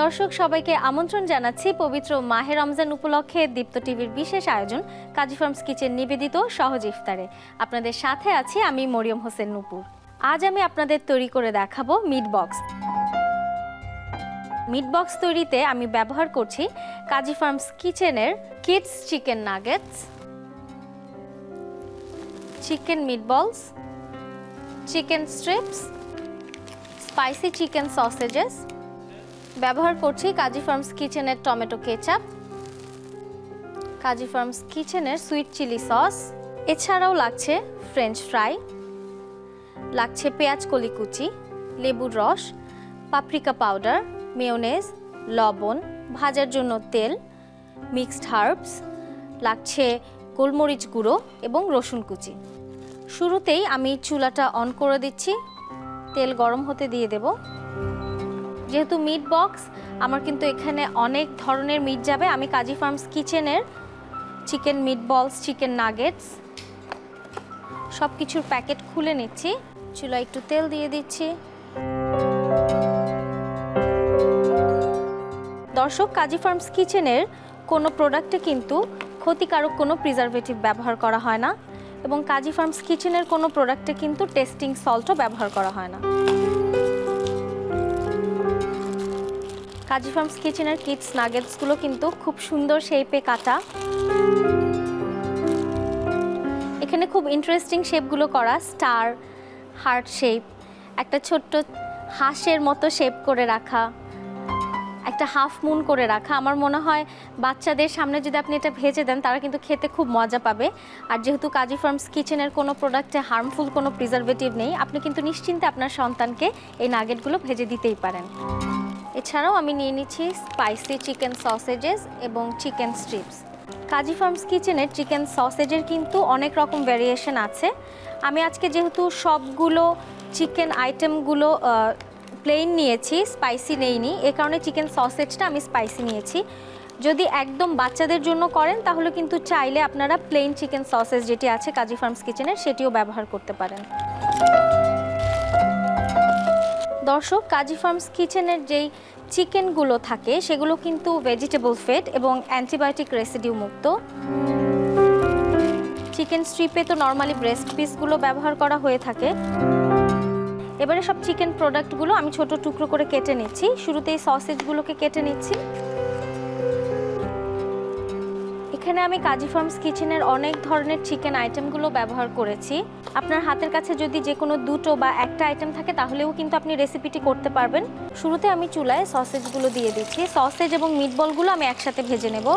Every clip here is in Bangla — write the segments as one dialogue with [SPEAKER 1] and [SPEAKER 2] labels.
[SPEAKER 1] দর্শক, সবাইকে আমন্ত্রণ জানাচ্ছি পবিত্র মাহে রমজান উপলক্ষে দীপ্ত টিভির বিশেষ আয়োজন, কাজী ফার্মস কিচেন নিবেদিত সহজ ইফতারে। আপনাদের সাথে আছি আমি মরিয়ম হোসেন নুপুর। আজ আমি আপনাদের তৈরি করে দেখাবো মিট বক্স মিট বক্স তৈরিতে আমি ব্যবহার করছি কাজী ফার্মস কিচেনের kids chicken nuggets, chicken meatballs, chicken strips, spicy chicken sausages ব্যবহার করছি কাজী ফার্মস কিচেনের টমেটো কেচাপ, কাজী ফার্মস কিচেনের সুইট চিলি সস, এছাড়াও লাগছে ফ্রেঞ্চ ফ্রাই, লাগছে পেঁয়াজ কলি কুচি, লেবুর রস, পাপরিকা পাউডার, মেয়োনেজ, লবণ, ভাজার জন্য তেল, মিক্সড হার্বস, লাগছে গোলমরিচ গুঁড়ো এবং রসুন কুচি। শুরুতেই আমি চুলাটা অন করে দিচ্ছি, তেল গরম হতে দিয়ে দেব। যেহেতু মিট বক্স আমার কিন্তু এখানে অনেক ধরনের মিট যাবে। আমি কাজী ফার্মস কিচেনের চিকেন মিট বলস চিকেন নাগেটস সব কিছুর প্যাকেট খুলে নিচ্ছি। চুলা একটু তেল দিয়ে দিচ্ছি। দর্শক, কাজী ফার্মস কিচেনের কোনো প্রোডাক্টে কিন্তু ক্ষতিকারক কোনো প্রিজারভেটিভ ব্যবহার করা হয় না এবং কাজী ফার্মস কিচেনের কোনো প্রোডাক্টে কিন্তু টেস্টিং সল্টও ব্যবহার করা হয় না। কাজী ফার্মস কিচেনের কিডস নাগেটসগুলো কিন্তু খুব সুন্দর শেপে কাটা। এখানে খুব ইন্টারেস্টিং শেপগুলো করা স্টার হার্ট শেপ একটা ছোট্ট হাঁসের মতো শেপ করে রাখা, একটা হাফ মুন করে রাখা। আমার মনে হয় বাচ্চাদের সামনে যদি আপনি এটা ভেজে দেন, তারা কিন্তু খেতে খুব মজা পাবে। আর যেহেতু কাজী ফার্মস কিচেনের কোনো প্রোডাক্টে হার্মফুল কোনো প্রিজারভেটিভ নেই, আপনি কিন্তু নিশ্চিন্তে আপনার সন্তানকে এই নাগেটগুলো ভেজে দিতেই পারেন। এছাড়াও আমি নিয়ে নিচ্ছি স্পাইসি চিকেন সসেজেস এবং চিকেন স্ট্রিপস কাজী ফার্মস কিচেনের চিকেন সসেজের কিন্তু অনেক রকম ভ্যারিয়েশন আছে। আমি আজকে যেহেতু সবগুলো চিকেন আইটেমগুলো প্লেন নিয়েছি স্পাইসি নেইনি, এ কারণে চিকেন সসেজটা আমি স্পাইসি নিয়েছি। যদি একদম বাচ্চাদের জন্য করেন, তাহলে কিন্তু চাইলে আপনারা প্লেন চিকেন সসেজ যেটি আছে কাজী ফার্মস কিচেনের সেটিও ব্যবহার করতে পারেন। দর্শক, কাজী ফার্মস কিচেনের যেই চিকেনগুলো থাকে, সেগুলো কিন্তু ভেজিটেবল ফেড এবং অ্যান্টিবায়োটিক রেসিডিউ মুক্ত। চিকেন স্ট্রিপে তো নর্মালি ব্রেস্ট পিসগুলো ব্যবহার করা হয়ে থাকে। এবারে সব চিকেন প্রোডাক্টগুলো আমি ছোট টুকরো করে কেটে নিচ্ছি। শুরুতেই সসেজগুলোকে কেটে নিচ্ছি। এখানে আমি কাজী ফার্মস কিচেনের অনেক ধরনের চিকেন আইটেমগুলো ব্যবহার করেছি। আপনার হাতের কাছে যদি যে কোনো দুটো বা একটা আইটেম থাকে, তাহলেও কিন্তু আপনি রেসিপিটি করতে পারবেন। শুরুতে আমি চুলায় সসেজগুলো দিয়ে দিচ্ছি। সসেজ এবং মিটবলগুলো আমি একসাথে ভেজে নেব।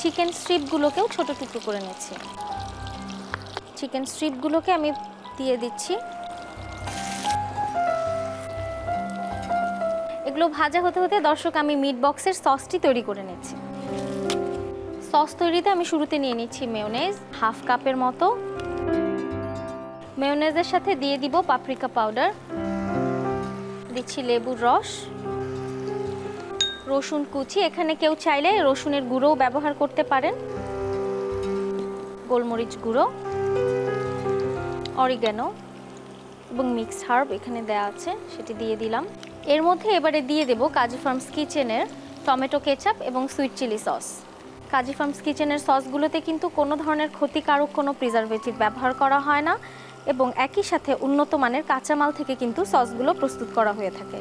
[SPEAKER 1] চিকেন স্ট্রিপগুলোকেও ছোট টুকরো করে নিচ্ছি। চিকেন স্ট্রিপগুলোকে আমি দিয়ে দিচ্ছি। এগুলো ভাজা হতে হতে দর্শক, আমি মিট বক্সের সসটি তৈরি করে নিচ্ছি। সস তৈরিতে আমি শুরুতে নিয়ে নিচ্ছি মেয়োনেজ হাফ কাপের মতো। মেয়োনেজের সাথে দিয়ে দিব পাপরিকা পাউডার দিচ্ছি লেবুর রস। রসুন কুচি, এখানে কেউ চাইলে রসুনের গুঁড়োও ব্যবহার করতে পারেন। গোলমরিচ গুঁড়ো। অরিগ্যানো এবং মিক্সড হার্ব এখানে দেওয়া আছে, সেটি দিয়ে দিলাম। এর মধ্যে এবারে দিয়ে দেব কাজী ফার্মস কিচেনের টমেটো কেচাপ এবং sweet chilli sauce. Kazi Farms কিচেনের সসগুলোতে কিন্তু কোনো ধরনের ক্ষতিকারক কোনো প্রিজারভেটিভ ব্যবহার করা হয় না এবং একই সাথে উন্নত মানের কাঁচামাল থেকে কিন্তু সসগুলো প্রস্তুত করা হয়ে থাকে।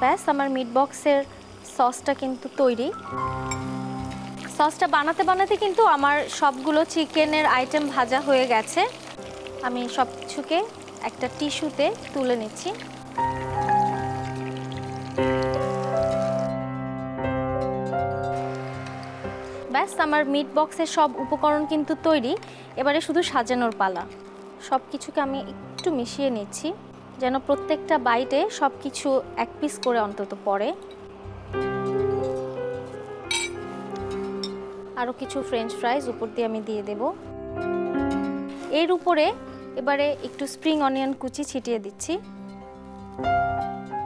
[SPEAKER 1] ব্যাস, আমার মিট বক্সের সসটা কিন্তু তৈরি। সসটা বানাতে বানাতে কিন্তু আমার সবগুলো চিকেনের আইটেম ভাজা হয়ে গেছে। আমি সব কিছুকে একটা টিস্যুতে তুলে নিচ্ছি। ব্যাস, আমার মিট বক্সের সব উপকরণ কিন্তু তৈরি। এবারে শুধু সাজানোর পালা। সব কিছুকে আমি একটু মিশিয়ে নিচ্ছি, যেন প্রত্যেকটা বাইটে সব কিছু এক পিস করে অন্তত পড়ে। আরও কিছু ফ্রেঞ্চ ফ্রাইজ উপর দিয়ে আমি দিয়ে দেব। এর উপরে এবারে একটু স্প্রিং অনিয়ন কুচি ছিটিয়ে দিচ্ছি।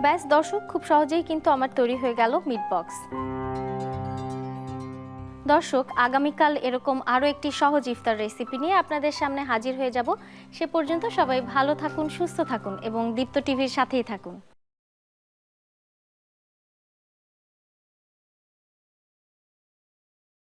[SPEAKER 1] ব্যাস, দর্শক, খুব সহজেই কিন্তু আমার তৈরি হয়ে গেল মিট বক্স দর্শক, আগামীকাল এরকম আরও একটি সহজ ইফতার রেসিপি নিয়ে আপনাদের সামনে হাজির হয়ে যাব। সে পর্যন্ত সবাই ভালো থাকুন, সুস্থ থাকুন এবং দীপ্ত টিভির সাথেই থাকুন।